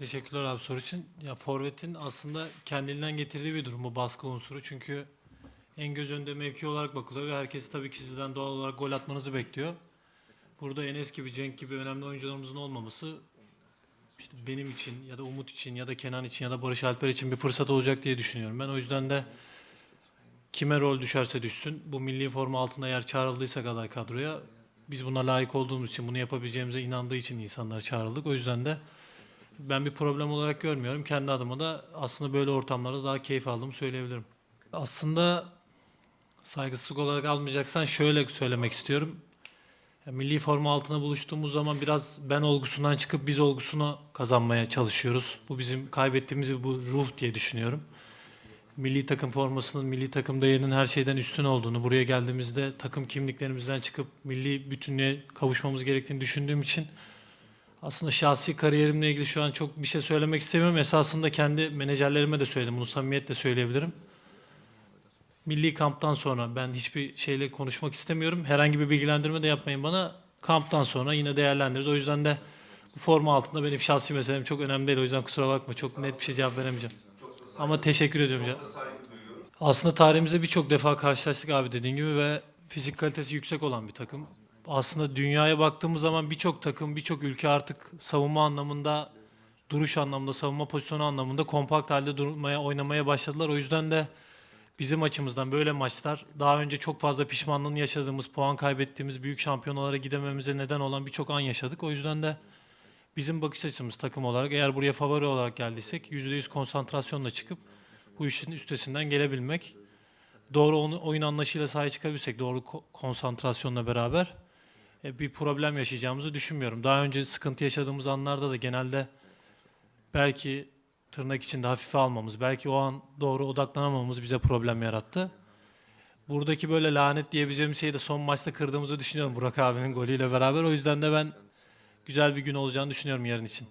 Teşekkürler abi soru için. Ya forvetin aslında kendiliğinden getirdiği bir durum bu baskı unsuru. Çünkü en göz önünde mevki olarak bakılıyor ve herkes tabii ki sizden doğal olarak gol atmanızı bekliyor. Burada Enes gibi, Cenk gibi önemli oyuncularımızın olmaması işte benim için ya da Umut için ya da Kenan için ya da Barış Alper için bir fırsat olacak diye düşünüyorum. Ben o yüzden de kime rol düşerse düşsün bu milli forma altında eğer çağrıldıysak aday kadroya biz buna layık olduğumuz için bunu yapabileceğimize inandığı için insanlar çağrıldık. O yüzden de ben bir problem olarak görmüyorum. Kendi adıma da aslında böyle ortamlarda daha keyif aldığımı söyleyebilirim. Aslında saygısızlık olarak almayacaksan şöyle söylemek istiyorum. Milli forma altına buluştuğumuz zaman biraz ben olgusundan çıkıp biz olgusunu kazanmaya çalışıyoruz. Bu bizim kaybettiğimiz bu ruh diye düşünüyorum. Milli takım formasının, milli takım değerinin her şeyden üstün olduğunu, buraya geldiğimizde takım kimliklerimizden çıkıp milli bütünlüğe kavuşmamız gerektiğini düşündüğüm için aslında şahsi kariyerimle ilgili şu an çok bir şey söylemek istemiyorum. Esasında kendi menajerlerime de söyledim. Bunu samimiyetle söyleyebilirim. Milli kamptan sonra ben hiçbir şeyle konuşmak istemiyorum. Herhangi bir bilgilendirme de yapmayın bana. Kamptan sonra yine değerlendiririz. O yüzden de bu forma altında benim şahsi meselem çok önemli değil. O yüzden kusura bakma. Çok net bir şey cevap veremeyeceğim. Ama teşekkür ediyorum. canım. Aslında tarihimizde birçok defa karşılaştık abi dediğin gibi ve fizik kalitesi yüksek olan bir takım. Aslında dünyaya baktığımız zaman birçok takım, birçok ülke artık savunma anlamında, duruş anlamında, savunma pozisyonu anlamında kompakt halde durmaya, oynamaya başladılar. O yüzden de bizim açımızdan böyle maçlar daha önce çok fazla pişmanlığını yaşadığımız, puan kaybettiğimiz büyük şampiyonalara gidememize neden olan birçok an yaşadık. O yüzden de bizim bakış açımız takım olarak eğer buraya favori olarak geldiysek %100 konsantrasyonla çıkıp bu işin üstesinden gelebilmek. Doğru oyun anlayışıyla sahaya çıkabilsek, doğru ko- konsantrasyonla beraber bir problem yaşayacağımızı düşünmüyorum. Daha önce sıkıntı yaşadığımız anlarda da genelde belki tırnak içinde hafife almamız, belki o an doğru odaklanamamamız bize problem yarattı. Buradaki böyle lanet diyebileceğim şeyi de son maçta kırdığımızı düşünüyorum Burak abinin golüyle beraber. O yüzden de ben güzel bir gün olacağını düşünüyorum yarın için.